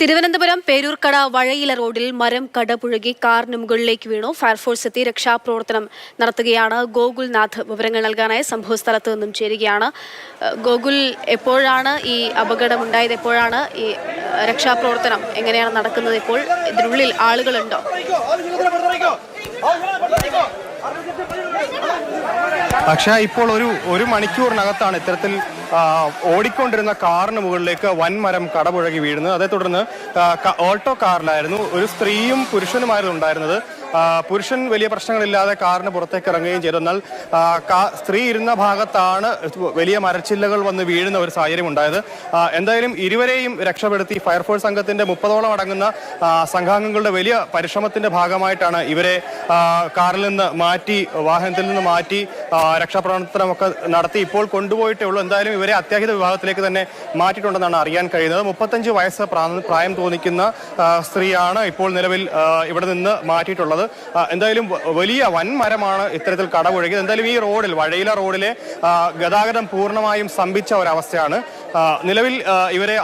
തിരുവനന്തപുരം പേരൂർക്കട വഴയില റോഡിൽ മരം കടപുഴകി കാറിന് മുകളിലേക്ക് വീണു. ഫയർഫോഴ്സ് എത്തി രക്ഷാപ്രവർത്തനം നടത്തുകയാണ്. ഗോകുൽനാഥ് വിവരങ്ങൾ നൽകാനായി സംഭവസ്ഥലത്ത് നിന്നും ചേരുകയാണ്. ഗോകുൽ എപ്പോഴാണ് ഈ അപകടം അപകടമുണ്ടായത്? എപ്പോഴാണ് ഈ രക്ഷാപ്രവർത്തനം എങ്ങനെയാണ് നടക്കുന്നത്? ഇപ്പോൾ ഇതിനുള്ളിൽ ആളുകളുണ്ടോ? പക്ഷേ ഇപ്പോൾ ഒരു ഒരു മണിക്കൂറിനകത്താണ് ഇത്തരത്തിൽ ഓടിക്കൊണ്ടിരുന്ന കാറിന് മുകളിലേക്ക് വൻമരം കടപുഴകി വീഴുന്നത്. അതേ തുടർന്ന് ഓൾട്ടോ കാറിലായിരുന്നു ഒരു സ്ത്രീയും പുരുഷനുമായിരുന്നു ഉണ്ടായിരുന്നത്. പുരുഷൻ വലിയ പ്രശ്നങ്ങളില്ലാതെ കാറിന് പുറത്തേക്ക് ഇറങ്ങുകയും ചെയ്തു. എന്നാൽ സ്ത്രീ ഇരുന്ന ഭാഗത്താണ് വലിയ മരച്ചില്ലകൾ വന്ന് വീഴുന്ന ഒരു സാഹചര്യം ഉണ്ടായത്. എന്തായാലും ഇരുവരെയും രക്ഷപ്പെടുത്തി ഫയർഫോഴ്സ് സംഘത്തിന്റെ മുപ്പതോളം അടങ്ങുന്ന സംഘാംഗങ്ങളുടെ വലിയ പരിശ്രമത്തിന്റെ ഭാഗമായിട്ടാണ് ഇവരെ കാറിൽ നിന്ന് മാറ്റി വാഹനത്തിൽ നിന്ന് മാറ്റി രക്ഷാപ്രവർത്തനമൊക്കെ നടത്തി ഇപ്പോൾ കൊണ്ടുപോയിട്ടേ ഉള്ളൂ. എന്തായാലും ഇവരെ അത്യാഹിത വിഭാഗത്തിലേക്ക് തന്നെ മാറ്റിയിട്ടുണ്ടെന്നാണ് അറിയാൻ കഴിയുന്നത്. മുപ്പത്തഞ്ച് വയസ്സ് പ്രായം തോന്നിക്കുന്ന സ്ത്രീയാണ് ഇപ്പോൾ നിലവിൽ ഇവിടെ നിന്ന് മാറ്റിയിട്ടുള്ളത്. എന്തായാലും വലിയ വൻമരമാണ് ഇത്തരത്തിൽ കടപുഴകിയത്. എന്തായാലും ഈ റോഡിൽ വഴയില റോഡിലെ ഗതാഗതം പൂർണമായും സ്തംഭിച്ച ഒരവസ്ഥയാണ് നിലവിൽ ഇവരെ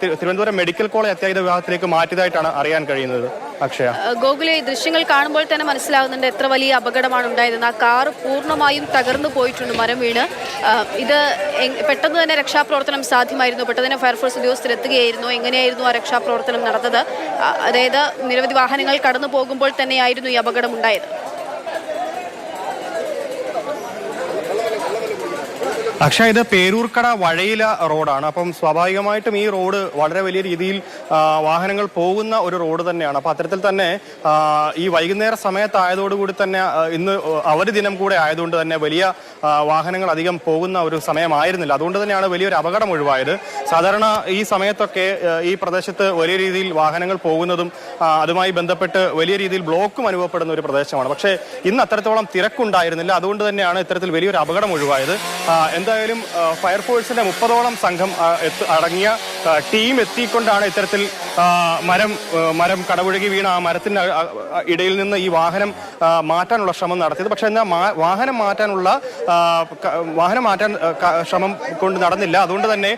തിരുവനന്തപുരം മെഡിക്കൽ കോളേജ് അത്യാഹിത വിഭാഗത്തിലേക്ക് മാറ്റിയതായിട്ടാണ് അറിയാൻ കഴിയുന്നത് അക്ഷയ. ഗോകുലെ ദൃശ്യങ്ങൾ കാണുമ്പോൾ തന്നെ മനസ്സിലാവുന്നുണ്ട് എത്ര വലിയ അപകടമാണ് ഉണ്ടായതെന്ന്. ആ കാർ പൂർണമായും തകർന്നു പോയിട്ടുണ്ട് മരം വീണ്. ഇത് പെട്ടെന്ന് തന്നെ രക്ഷാപ്രവർത്തനം സാധ്യമായിരുന്നു. പെട്ടെന്ന് തന്നെ ഫയർഫോഴ്സ് ഉദ്യോഗസ്ഥർ എത്തുകയായിരുന്നു എങ്ങനെയായിരുന്നു ആ രക്ഷാപ്രവർത്തനം നടന്നത്? അതായത് നിരവധി വാഹനങ്ങൾ കടന്നു പോകുമ്പോൾ തന്നെയായിരുന്നു ഈ അപകടം ഉണ്ടായത്. അക്ഷയ ഇത് പേരൂർക്കട വഴയില റോഡാണ്. അപ്പം സ്വാഭാവികമായിട്ടും ഈ റോഡ് വളരെ വലിയ രീതിയിൽ വാഹനങ്ങൾ പോകുന്ന ഒരു റോഡ് തന്നെയാണ്. അപ്പം അത്തരത്തിൽ തന്നെ ഈ വൈകുന്നേര സമയത്തായതോടുകൂടി തന്നെ ഇന്ന് അവധി ദിനം കൂടെ ആയതുകൊണ്ട് തന്നെ വലിയ വാഹനങ്ങൾ അധികം പോകുന്ന ഒരു സമയമായിരുന്നില്ല. അതുകൊണ്ട് തന്നെയാണ് വലിയൊരു അപകടം ഒഴിവായത്. സാധാരണ ഈ സമയത്തൊക്കെ ഈ പ്രദേശത്ത് വലിയ രീതിയിൽ വാഹനങ്ങൾ പോകുന്നതും അതുമായി ബന്ധപ്പെട്ട് വലിയ രീതിയിൽ ബ്ലോക്കും അനുഭവപ്പെടുന്ന ഒരു പ്രദേശമാണ്. പക്ഷേ ഇന്ന് അത്രത്തോളം തിരക്കുണ്ടായിരുന്നില്ല. അതുകൊണ്ട് തന്നെയാണ് ഇത്തരത്തിൽ വലിയൊരു അപകടം ഒഴിവായത്. ആ, എന്തായാലും ഫയർഫോഴ്സിന്റെ മുപ്പതോളം സംഘം അടങ്ങിയ ടീം എത്തിക്കൊണ്ടാണ് ഇത്തരത്തിൽ മരം മരം കടപുഴകി വീണ ആ മരത്തിന്റെ ഇടയിൽ നിന്ന് ഈ വാഹനം മാറ്റാനുള്ള ശ്രമം നടത്തിയത്. പക്ഷെ എന്നാൽ വാഹനം മാറ്റാനുള്ള വാഹനം മാറ്റാൻ ശ്രമം കൊണ്ട് നടന്നില്ല. അതുകൊണ്ട് തന്നെ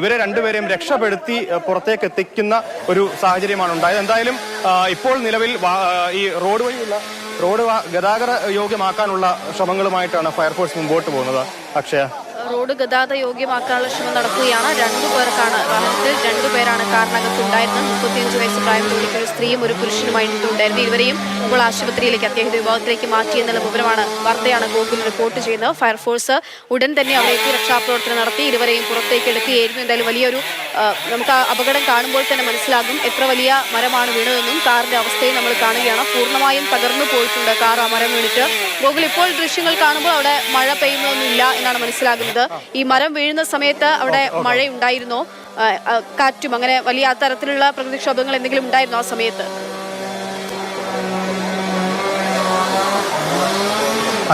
ഇവരെ രണ്ടുപേരെയും രക്ഷപ്പെടുത്തി പുറത്തേക്ക് എത്തിക്കുന്ന ഒരു സാഹചര്യമാണ് ഉണ്ടായത്. എന്തായാലും ഇപ്പോൾ നിലവിൽ ഈ റോഡ് വഴിയുള്ള റോഡ് ഗതാഗത യോഗ്യമാക്കാനുള്ള ശ്രമങ്ങളുമായിട്ടാണ് ഫയർഫോഴ്സ് മുമ്പോട്ട് പോകുന്നത്. അക്ഷയ? റോഡ് ഗതാഗത യോഗ്യമാക്കാനുള്ള ശ്രമം നടക്കുകയാണ്. രണ്ടു പേർക്കാണ് വാഹനത്തിൽ രണ്ടു പേരാണ് കാറിനകത്ത് ഉണ്ടായിരുന്നത് മുപ്പത്തിയഞ്ച് വയസ്സ് പ്രായമുള്ള ഒരു സ്ത്രീയും ഒരു പുരുഷനുമായിട്ട് ഉണ്ടായിരുന്നു ഇരുവരെയും ഇപ്പോൾ ആശുപത്രിയിലേക്ക് അത്യാഹിത വിഭാഗത്തിലേക്ക് മാറ്റി എന്നുള്ള വിവരമാണ് വാർത്തയാണ് ഗോകുൽ റിപ്പോർട്ട് ചെയ്യുന്നത്. ഫയർഫോഴ്സ് ഉടൻ തന്നെ അവിടേക്ക് രക്ഷാപ്രവർത്തനം നടത്തി ഇരുവരെയും പുറത്തേക്ക് എടുക്കുകയായിരുന്നു. എന്തായാലും വലിയൊരു നമുക്ക് അപകടം കാണുമ്പോൾ തന്നെ മനസ്സിലാകും എത്ര വലിയ മരമാണ് വീണതെന്നും കാറിന്റെ അവസ്ഥയും നമ്മൾ കാണുകയാണ്. പൂർണമായും തകർന്നു പോയിട്ടുണ്ട് കാർ ആ മരം വീണിട്ട്. ഗോകുൽ ഇപ്പോൾ ദൃശ്യങ്ങൾ കാണുമ്പോൾ അവിടെ മഴ പെയ്യുന്നൊന്നുമില്ല എന്നാണ് മനസ്സിലാകുന്നത്. ഈ മരം വീഴുന്ന സമയത്ത് അവിടെ മഴയുണ്ടായിരുന്നോ. കാറ്റും അങ്ങനെ വലിയ തരത്തിലുള്ള പ്രകൃതിക്ഷോഭങ്ങൾ എന്തെങ്കിലും ഉണ്ടായിരുന്നോ ആ സമയത്ത്?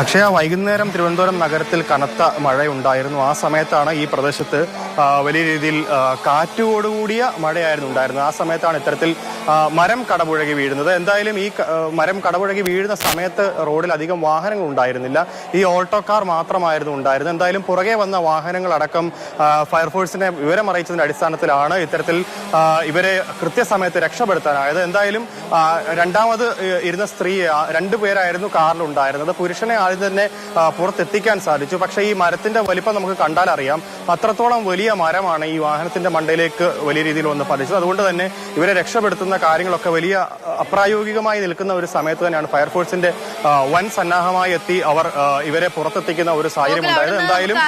അക്ഷയ വൈകുന്നേരം തിരുവനന്തപുരം നഗരത്തിൽ കനത്ത മഴയുണ്ടായിരുന്നു. ആ സമയത്താണ് ഈ പ്രദേശത്ത് വലിയ രീതിയിൽ കാറ്റുകോടുകൂടിയ മഴയായിരുന്നു ഉണ്ടായിരുന്നത്. ആ സമയത്താണ് ഇത്തരത്തിൽ മരം കടപുഴകി വീഴുന്നത്. എന്തായാലും ഈ മരം കടപുഴകി വീഴുന്ന സമയത്ത് റോഡിൽ അധികം വാഹനങ്ങൾ ഉണ്ടായിരുന്നില്ല. ഈ ഓട്ടോ കാർ മാത്രമായിരുന്നു ഉണ്ടായിരുന്നത്. എന്തായാലും പുറകെ വന്ന വാഹനങ്ങളടക്കം ഫയർഫോഴ്സിനെ വിവരം അറിയിച്ചതിന്റെ അടിസ്ഥാനത്തിലാണ് ഇത്തരത്തിൽ ഇവരെ കൃത്യസമയത്ത് രക്ഷപ്പെടുത്താനായത്. എന്തായാലും രണ്ടാമത് ഇരുന്ന സ്ത്രീ രണ്ടുപേരായിരുന്നു കാറിലുണ്ടായിരുന്നത്. പുരുഷനെ ആദ്യം തന്നെ പുറത്തെത്തിക്കാൻ സാധിച്ചു. പക്ഷേ ഈ മരത്തിന്റെ വലിപ്പം നമുക്ക് കണ്ടാലറിയാം. അത്രത്തോളം വലിയ മരമാണ് ഈ വാഹനത്തിന്റെ മണ്ടയിലേക്ക് വലിയ രീതിയിൽ വന്ന് പതിച്ചത്. അതുകൊണ്ട് തന്നെ ഇവരെ രക്ഷപ്പെടുത്തുന്ന കാര്യങ്ങളൊക്കെ വലിയ അപ്രായോഗികമായി നിൽക്കുന്ന ഒരു സമയത്ത് തന്നെയാണ് ഫയർഫോഴ്സിന്റെ വൻ സന്നാഹമായി എത്തി അവർ ഇവരെ പുറത്തെത്തിക്കുന്ന ഒരു സാഹചര്യം ഉണ്ടായത്. എന്തായാലും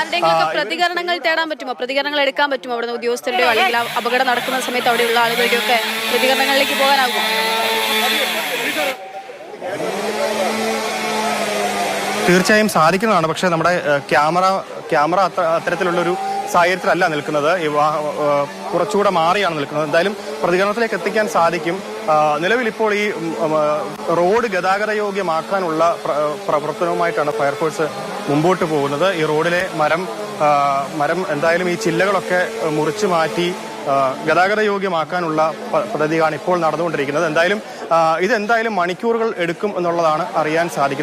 പ്രതികരണങ്ങൾ തേടാൻ പറ്റുമോ? പ്രതികരണങ്ങൾ എടുക്കാൻ പറ്റുമോ? അവിടെ ഉദ്യോഗസ്ഥരുടെ അല്ലെങ്കിൽ അപകടം നടക്കുന്ന സമയത്ത് അവിടെയുള്ള ആളുകളുടെയൊക്കെ പ്രതികരണങ്ങളിലേക്ക് പോകാനാകുമോ? തീർച്ചയായും സാധിക്കുന്നതാണ്. പക്ഷേ നമ്മുടെ ക്യാമറ ക്യാമറ അത്ര അത്തരത്തിലുള്ളൊരു സാഹചര്യത്തിലല്ല നിൽക്കുന്നത്. കുറച്ചുകൂടെ മാറിയാണ് നിൽക്കുന്നത്. എന്തായാലും പ്രതികരണത്തിലേക്ക് എത്തിക്കാൻ സാധിക്കും. നിലവിൽ ഇപ്പോൾ ഈ റോഡ് ഗതാഗത യോഗ്യമാക്കാനുള്ള പ്ര- പ്രവർത്തനവുമായിട്ടാണ് ഫയർഫോഴ്സ് മുമ്പോട്ട് പോകുന്നത്. ഈ റോഡിലെ മരം മരം എന്തായാലും ഈ ചില്ലകളൊക്കെ മുറിച്ചു മാറ്റി ഗതാഗത യോഗ്യമാക്കാനുള്ള പദ്ധതിയാണ് ഇപ്പോൾ നടന്നുകൊണ്ടിരിക്കുന്നത്. എന്തായാലും ഇതെന്തായാലും മണിക്കൂറുകൾ എടുക്കും എന്നുള്ളതാണ് അറിയാൻ സാധിക്കുന്നത്.